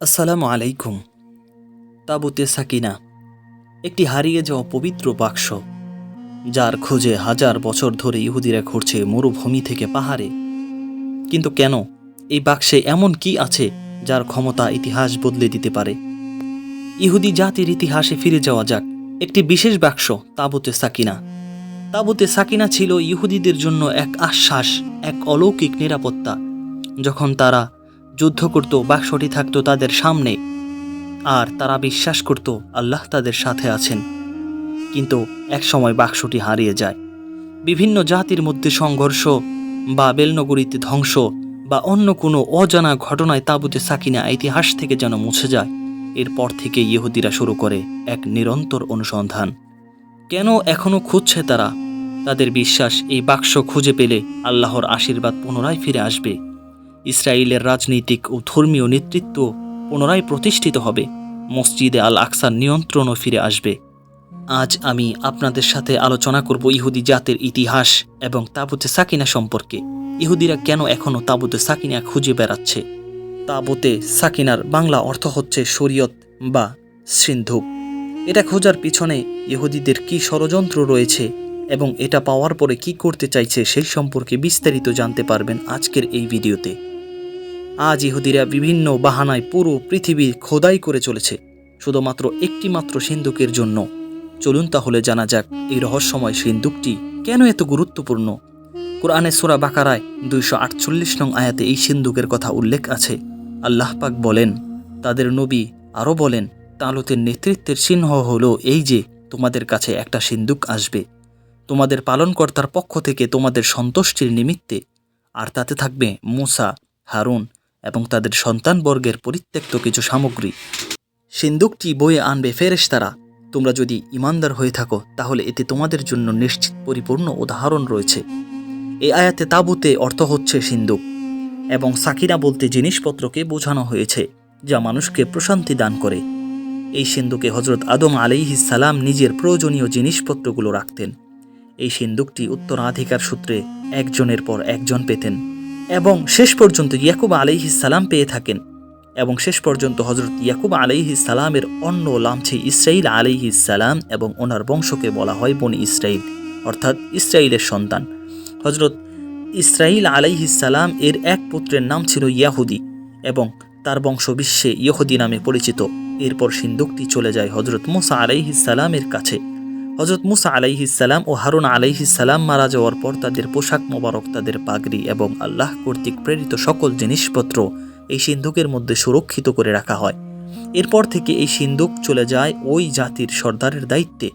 আসসালামু আলাইকুম। তাবুতে সাকিনা, একটি হারিয়ে যাওয়া পবিত্র বাক্স, যার খোঁজে হাজার বছর ধরে ইহুদিরা ঘুরছে মরুভূমি থেকে পাহাড়ে। কিন্তু কেন এই বাক্সে এমন কি আছে যার ক্ষমতা ইতিহাস বদলে দিতে পারে? ইহুদি জাতির ইতিহাসে ফিরে যাওয়া যাক, একটি বিশেষ বাক্স, তাবুতে সাকিনা। তাবুতে সাকিনা ছিল ইহুদিদের জন্য এক আশ্বাস, এক অলৌকিক নিরাপত্তা, যখন তারা যুদ্ধ করত, বাক্সটি থাকত তাদের সামনে। আর তারা বিশ্বাস করত, আল্লাহ তাদের সাথে আছেন। কিন্তু একসময় বাক্সটি হারিয়ে যায়। বিভিন্ন জাতির মধ্যে সংঘর্ষ বা বেলনগরীতে ধ্বংস বা অন্য কোনো অজানা ঘটনায় তাবুতে সাকিনা ইতিহাস থেকে যেন মুছে যায়, এরপর থেকে ইহুদিরা শুরু করে এক নিরন্তর অনুসন্ধান। কেন এখনও খুঁজছে তারা? তাদের বিশ্বাস এই বাক্স খুঁজে পেলে আল্লাহর আশীর্বাদ পুনরায় ফিরে আসবে। ইসরায়েলের রাজনৈতিক ও ধর্মীয় নেতৃত্ব পুনরায় প্রতিষ্ঠিত হবে। মসজিদে আল আকসার নিয়ন্ত্রণও ফিরে আসবে। আজ আমি আপনাদের সাথে আলোচনা করব ইহুদি জাতের ইতিহাস এবং তাবুতে সাকিনা সম্পর্কে। ইহুদিরা কেন এখনও তাবুতে সাকিনা খুঁজে বেড়াচ্ছে? তাবুতে সাকিনার বাংলা অর্থ হচ্ছে শরীয়ত বা সিন্ধুক এটা খোঁজার পিছনে ইহুদিদের কি ষড়যন্ত্র রয়েছে এবং এটা পাওয়ার পরে কি করতে চাইছে সেই সম্পর্কে বিস্তারিত জানতে পারবেন আজকের এই ভিডিওতে। আজ ইহুদিরা বিভিন্ন বাহানায় পুরো পৃথিবী খোদাই করে চলেছে, শুধুমাত্র একটি মাত্র সিন্ধুকের জন্য। চলুন তাহলে জানা যাক এই রহস্যময় সিন্ধুকটি কেন এত গুরুত্বপূর্ণ? কোরআনে সুরা বাকারায় দুইশো আটচল্লিশ নং আয়াতে এই সিন্ধুকের কথা উল্লেখ আছে। আল্লাহ পাক বলেন, তাদের নবী আরও বলেন, তালুতের নেতৃত্বের চিহ্ন হল এই যে, তোমাদের কাছে একটা সিন্ধুক আসবে। তোমাদের পালনকর্তার পক্ষ থেকে তোমাদের সন্তুষ্টির নিমিত্তে। আর তাতে থাকবে মুসা, হারুন এবং তাদের সন্তানবর্গের পরিত্যক্ত কিছু সামগ্রী। সিন্দুকটি বয়ে আনবে ফেরেশতারা। তোমরা যদি ইমানদার হয়ে থাকো, তাহলে এতে তোমাদের জন্য নিশ্চিত পরিপূর্ণ উদাহরণ রয়েছে। এই আয়াতে তাবুতে অর্থ হচ্ছে সিন্দুক এবং সাকিরা বলতে জিনিসপত্রকে বোঝানো হয়েছে, যা মানুষকে প্রশান্তি দান করে। এই সিন্দুকে হজরত আদম সালাম নিজের প্রয়োজনীয় জিনিসপত্রগুলো রাখতেন। এই সিন্দুকটি উত্তরাধিকার সূত্রে একজনের পর একজন পেতেন। এবং শেষ পর্যন্ত ইয়াকুব আলাইহিস সালাম পেয়ে থাকেন। এবং শেষ পর্যন্ত হজরত ইয়াকুব আলাইহিস সালামের অন্য লামছে ইসরাইল আলাইহিস সালাম এবং ওনার বংশকে বলা হয় বনি ইসরাইল অর্থাৎ ইসরাইলের সন্তান। হজরত ইসরাইল আলাইহিস সালাম এর এক পুত্রের নাম ছিল ইয়াহুদি এবং তার বংশ বিশ্বে ইহুদি নামে পরিচিত। এরপর সিন্দুকটি চলে যায় হজরত মুসা আলাইহিস সালামের কাছে। হজরত মুসা আলাইহিসাল্লাম ও হারুন আলাইহিসাল্লাম মারা যাওয়ার পর তাদের পোশাক মোবারক, তাদের পাগড়ি এবং আল্লাহ কর্তৃক প্রেরিত সকল জিনিসপত্র এই সিন্ধুকের মধ্যে সুরক্ষিত করে রাখা হয়। এরপর থেকে এই সিন্ধুক চলে যায় ওই জাতির সর্দারের দায়িত্বে।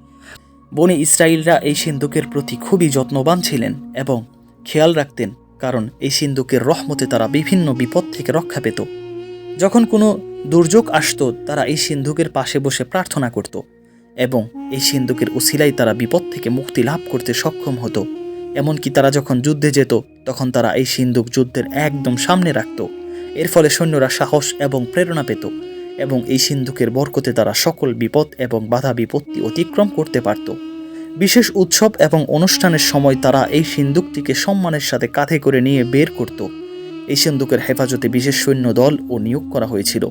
বনে ইসরায়েলরা এই সিন্ধুকের প্রতি খুবই যত্নবান ছিলেন এবং খেয়াল রাখতেন, কারণ এই সিন্ধুকের রহমতে তারা বিভিন্ন বিপদ থেকে রক্ষা পেত। যখন কোনো দুর্যোগ আসত, তারা এই সিন্ধুকের পাশে বসে প্রার্থনা করত। এবং এই সিন্ধুকের উসিলাই তারা বিপদ থেকে মুক্তি লাভ করতে সক্ষম হতো। এমনকি তারা যখন যুদ্ধে যেত, তখন তারা এই সিন্ধুক যুদ্ধের একদম সামনে রাখত। এর ফলে সৈন্যরা সাহস এবং প্রেরণা পেত এবং এই সিন্ধুকের বরকতে তারা সকল বিপদ এবং বাধা বিপত্তি অতিক্রম করতে পারত। বিশেষ উৎসব এবং অনুষ্ঠানের সময় তারা এই সিন্ধুকটিকে সম্মানের সাথে কাঁধে করে নিয়ে বের করত। এই সিন্ধুকের হেফাজতে বিশেষ সৈন্য দল ও নিয়োগ করা হয়েছিল।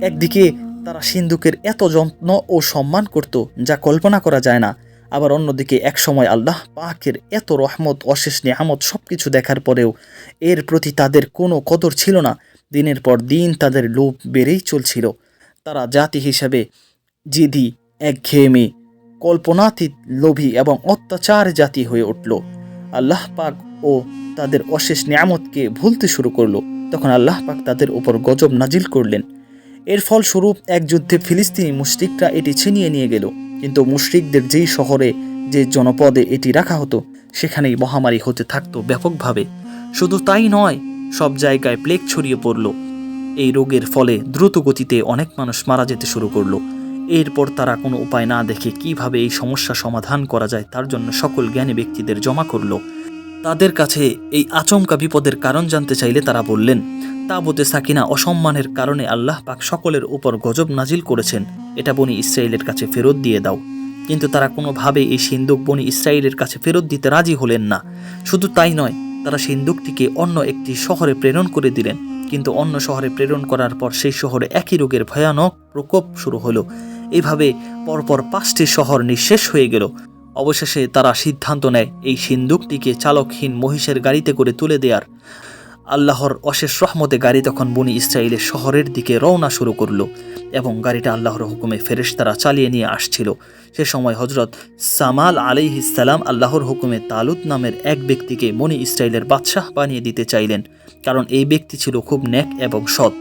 একদিকে তারা সিন্ধুকের এত যত্ন ও সম্মান করত যা কল্পনা করা যায় না। আবার অন্যদিকে একসময় আল্লাহ পাকের এত রহমত, অশেষ নেহামত সব কিছু দেখার পরেও এর প্রতি তাদের কোনো কদর ছিল না। দিনের পর দিন তাদের লোভ বেড়েই চলছিল। তারা জাতি হিসাবে জিদি, একঘেয়েমি, কল্পনাতীত লোভী এবং অত্যাচার জাতি হয়ে উঠল। আল্লাহ পাক ও তাদের অশেষ নিয়ামতকে ভুলতে শুরু করল। তখন আল্লাহ পাক তাদের উপর গজব নাজিল করলেন। এর ফলস্বরূপ এক যুদ্ধে ফিলিস্তিনি মুশরিকরা এটি ছিনিয়ে নিয়ে গেল। কিন্তু মুশরিকদের যেই শহরে, যে জনপদে এটি রাখা হতো, সেখানেই মহামারী হতে থাকতো ব্যাপকভাবে। শুধু তাই নয়, সব জায়গায় প্লেগ ছড়িয়ে পড়ল। এই রোগের ফলে দ্রুত গতিতে অনেক মানুষ মারা যেতে শুরু করল। এরপর তারা কোনো উপায় না দেখে কীভাবে এই সমস্যা সমাধান করা যায় তার জন্য সকল জ্ঞানী ব্যক্তিদের জমা করল। তাদের কাছে এই আচমকা বিপদের কারণ জানতে চাইলে তারা বললেন, তাবুতে সাকিনা অসম্মানের কারণে আল্লাহ পাক সকলের উপর গজব নাজিল করেছেন। এটা বনি ইসরায়েলের কাছে ফেরত দিয়ে দাও। কিন্তু তারা কোনোভাবে এই সিন্দুক বনি ইসরায়েলের কাছে ফেরত দিতে রাজি হলেন না। শুধু তাই নয়, তারা সিন্দুকটিকে অন্য একটি শহরে প্রেরণ করে দিলেন। কিন্তু অন্য শহরে প্রেরণ করার পর সেই শহরে একই রোগের ভয়ানক প্রকোপ শুরু হলো। এইভাবে পরপর পাঁচটি শহর নিঃশেষ হয়ে গেল। অবশেষে তারা সিদ্ধান্ত নেয়, এই সিন্দুকটিকে চালকহীন মহিষের গাড়িতে করে তুলে দেওয়ার আল্লাহর অশেষ রহমতে গাড়ি তখন বনি ইসরায়েলের শহরের দিকে রওনা শুরু করল এবং গাড়িটা আল্লাহর হুকুমে ফেরেশতারা চালিয়ে নিয়ে আসছিল। সে সময় হজরত সামাল আলাইহিসাল্লাম আল্লাহর হুকুমে তালুত নামের এক ব্যক্তিকে মনি ইসরায়েলের বাদশাহ বানিয়ে দিতে চাইলেন, কারণ এই ব্যক্তি ছিল খুব ন্যাক এবং সৎ।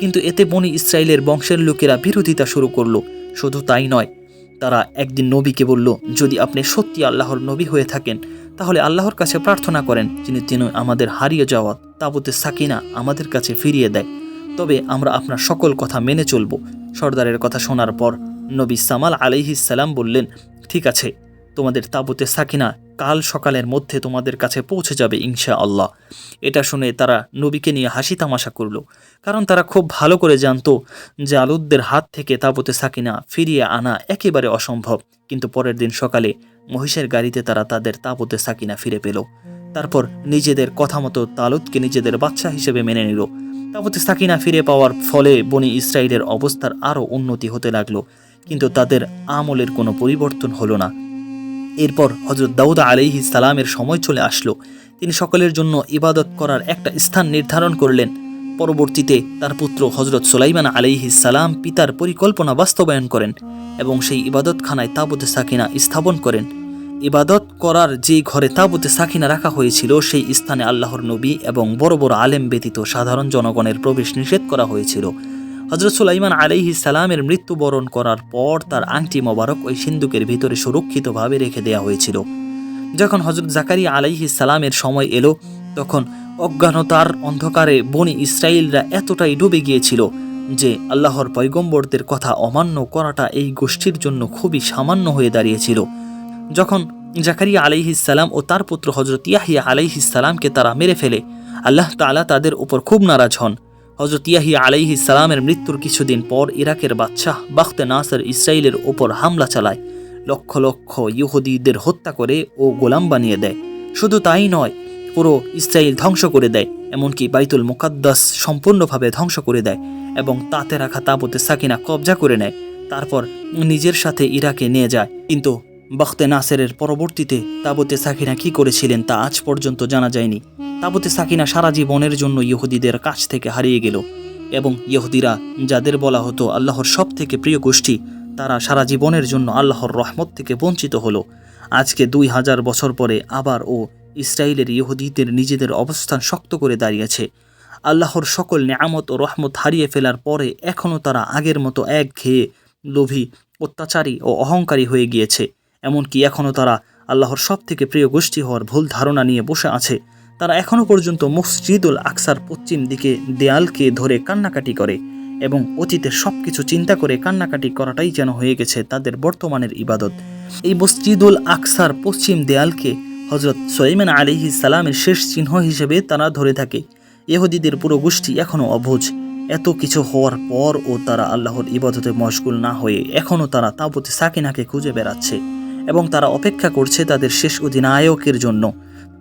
কিন্তু এতে বনি ইসরায়েলের বংশের লোকেরা বিরোধিতা শুরু করল। শুধু তাই নয় তারা একদিন নবীকে বলল, যদি আপনি সত্যি আল্লাহর নবী হয়ে থাকেন, তাহলে আল্লাহর কাছে প্রার্থনা করেন যিনি তিনি আমাদের হারিয়ে যাওয়া তাবুতে সাকিনা আমাদের কাছে ফিরিয়ে দেয়। তবে আমরা আপনার সকল কথা মেনে চলব। সর্দারের কথা শোনার পর নবী সামাল আলিহিসাল্লাম বললেন, ঠিক আছে, তোমাদের তাবুতে সাকিনা কাল সকালের মধ্যে তোমাদের কাছে পৌঁছে যাবে ইনশা আল্লাহ এটা শুনে তারা নবীকে নিয়ে হাসি তামাশা করল, কারণ তারা খুব ভালো করে জানতো যে আলুদদের হাত থেকে তাবুতে সাকিনা ফিরিয়ে আনা একেবারে অসম্ভব। কিন্তু পরের দিন সকালে মহিষের গাড়িতে তারা তাদের তাবুতে সাকিনা ফিরে পেল। তারপর নিজেদের কথা মতো তালুদকে নিজেদের বাচ্চা হিসেবে মেনে নিল। তাবুতে সাকিনা ফিরে পাওয়ার ফলে বনি ইসরায়েলের অবস্থার আরও উন্নতি হতে লাগল, কিন্তু তাদের আমলের কোনো পরিবর্তন হলো না। এরপর হজরত দাউদ আলাইহি সালামের সময় চলে আসলো। তিনি সকলের জন্য ইবাদত করার একটা স্থান নির্ধারণ করলেন। পরবর্তীতে তার পুত্র হজরত সুলাইমান আলাইহি সালাম পিতার পরিকল্পনা বাস্তবায়ন করেন এবং সেই ইবাদতখানায় তাবুতে সাকিনা স্থাপন করেন। ইবাদত করার যে ঘরে তাবুতে সাকিনা রাখা হয়েছিল, সেই স্থানে আল্লাহর নবী এবং বড় বড় আলেম ব্যতীত সাধারণ জনগণের প্রবেশ নিষেধ করা হয়েছিল। হজরত সুলাইমান আলাইহি সালামের মৃত্যুবরণ করার পর তার আংটি মোবারক ওই সিন্ধুকের ভিতরে সুরক্ষিতভাবে রেখে দেওয়া হয়েছিল। যখন হজরত জাকারিয়া আলাইহি সালামের সময় এলো, তখন অজ্ঞানতার অন্ধকারে বনি ইসরায়েলরা এতটাই ডুবে গিয়েছিল যে আল্লাহর পৈগম্বরদের কথা অমান্য করাটা এই গোষ্ঠীর জন্য খুবই সামান্য হয়ে দাঁড়িয়েছিল। যখন জাকারিয়া আলাইহিসাল্লাম ও তার পুত্র হজরত ইয়াহিয়া আলাইহিসাল্লামকে তারা মেরে ফেলে, আল্লাহ তাআলা তাদের উপর খুব নারাজ হন। হজরত ইয়াহিয়া আলাইহিসাল্লামের মৃত্যুর কিছুদিন পর ইরাকের বাদশাহ বাখতে নাসের ইসরায়েলের ওপর হামলা চালায়। লক্ষ লক্ষ ইহুদিদের হত্যা করে ও গোলাম বানিয়ে দেয়। শুধু তাই নয়, পুরো ইসরায়েল ধ্বংস করে দেয়, এমনকি বাইতুল মুকাদ্দাস সম্পূর্ণভাবে ধ্বংস করে দেয় এবং তাতে রাখা তাবুতে সাকিনা কবজা করে নেয়। তারপর নিজের সাথে ইরাকে নিয়ে যায়। কিন্তু বখতে নাসেরের পরবর্তীতে তাবুতে সাকিনা কি করেছিলেন তা আজ পর্যন্ত জানা যায়নি। তাবুতে সাকিনা সারা জীবনের জন্য ইহুদিদের কাছ থেকে হারিয়ে গেল এবং ইহুদিরা যাদের বলা হতো আল্লাহর সব থেকে প্রিয় গোষ্ঠী, তারা সারা জীবনের জন্য আল্লাহর রহমত থেকে বঞ্চিত হলো। আজকে দুই হাজার বছর পরে আবার ও ইসরায়েলের ইহুদিদের নিজেদের অবস্থান শক্ত করে দাঁড়িয়েছে। আল্লাহর সকল নেয়ামত ও রহমত হারিয়ে ফেলার পরে এখনও তারা আগের মতো এক ঘেয়ে লোভী, অত্যাচারী ও অহংকারী হয়ে গিয়েছে। এমনকি এখনও তারা আল্লাহর সব থেকে প্রিয় গোষ্ঠী হওয়ার ভুল ধারণা নিয়ে বসে আছে। তারা এখনও পর্যন্ত মসজিদুল আকসার পশ্চিম দিকে দেয়ালকে ধরে কান্নাকাটি করে এবং অতীতের সব কিছু চিন্তা করে কান্নাকাটি করাটাই যেন হয়ে গেছে তাদের বর্তমানের ইবাদত। এই মসজিদুল আকসার পশ্চিম দেয়ালকে হজরত সোয়েমান আলিহি সালামের শেষ চিহ্ন হিসেবে তারা ধরে থাকে। ইহুদিদের পুরো গোষ্ঠী এখনও অবুঝ এত কিছু হওয়ার পর ও তারা আল্লাহর ইবাদতে মশগুল না হয়ে এখনও তারা তাবুতে সাকিনাকে খুঁজে বেড়াচ্ছে। এবং তারা অপেক্ষা করছে তাদের শেষ অধিনায়কের জন্য,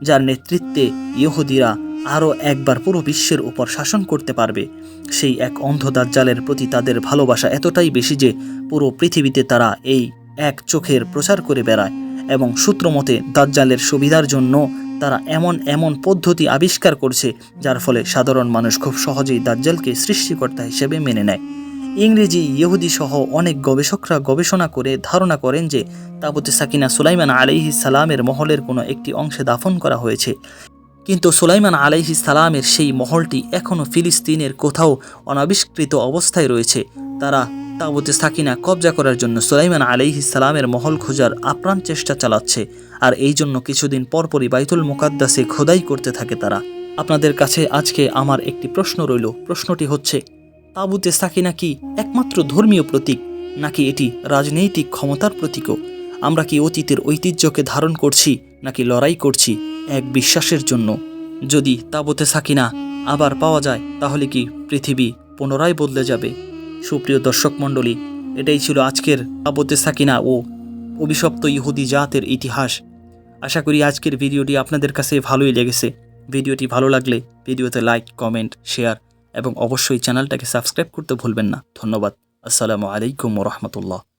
যার নেতৃত্বে ইহুদিরা আরও একবার পুরো বিশ্বের উপর শাসন করতে পারবে। সেই এক অন্ধ দাজ্জালের প্রতি তাদের ভালোবাসা এতটাই বেশি যে পুরো পৃথিবীতে তারা এই এক চোখের প্রচার করে বেড়ায় এবং সূত্রমতে দাজ্জালের সুবিধার জন্য তারা এমন এমন পদ্ধতি আবিষ্কার করছে, যার ফলে সাধারণ মানুষ খুব সহজেই দাজ্জালকে সৃষ্টিকর্তা হিসেবে মেনে নেয়। ইংরেজি, ইহুদি সহ অনেক গবেষকরা গবেষণা করে ধারণা করেন যে তাবুতে সাকিনা সুলাইমান আলাইহি সালামের মহলের কোনো একটি অংশে দাফন করা হয়েছে। কিন্তু সুলাইমান আলাইহি সালামের সেই মহলটি এখনও ফিলিস্তিনের কোথাও অনাবিষ্কৃত অবস্থায় রয়েছে। তারা তাবুতে সাকিনা কবজা করার জন্য সুলাইমান আলাইহি সালামের মহল খোঁজার আপ্রাণ চেষ্টা চালাচ্ছে আর এই জন্য কিছুদিন পরপরই বাইতুল মুকাদ্দাসে খোদাই করতে থাকে তারা। আপনাদের কাছে আজকে আমার একটি প্রশ্ন রইল। প্রশ্নটি হচ্ছে তাবুতে সাকিনা কি একমাত্র ধর্মীয় প্রতীক, নাকি এটি রাজনৈতিক ক্ষমতার প্রতীকও? আমরা কি অতীতের ঐতিহ্যকে ধারণ করছি, নাকি লড়াই করছি এক বিশ্বাসের জন্য? যদি তাবুতে সাকিনা আবার পাওয়া যায়, তাহলে কি পৃথিবী পুনরায় বদলে যাবে? সুপ্রিয় দর্শক মণ্ডলী, এটাই ছিল আজকের তাবুতে সাকিনা ও অভিশপ্ত ইহুদি জাতের ইতিহাস। আশা করি আজকের ভিডিওটি আপনাদের কাছে ভালোই লেগেছে। ভিডিওটি ভালো লাগলে ভিডিওতে লাইক, কমেন্ট, শেয়ার এবং অবশ্যই চ্যানেলটাকে সাবস্ক্রাইব করতে ভুলবেন না। ধন্যবাদ। আসসালামু আলাইকুম রহমতুল্লাহ।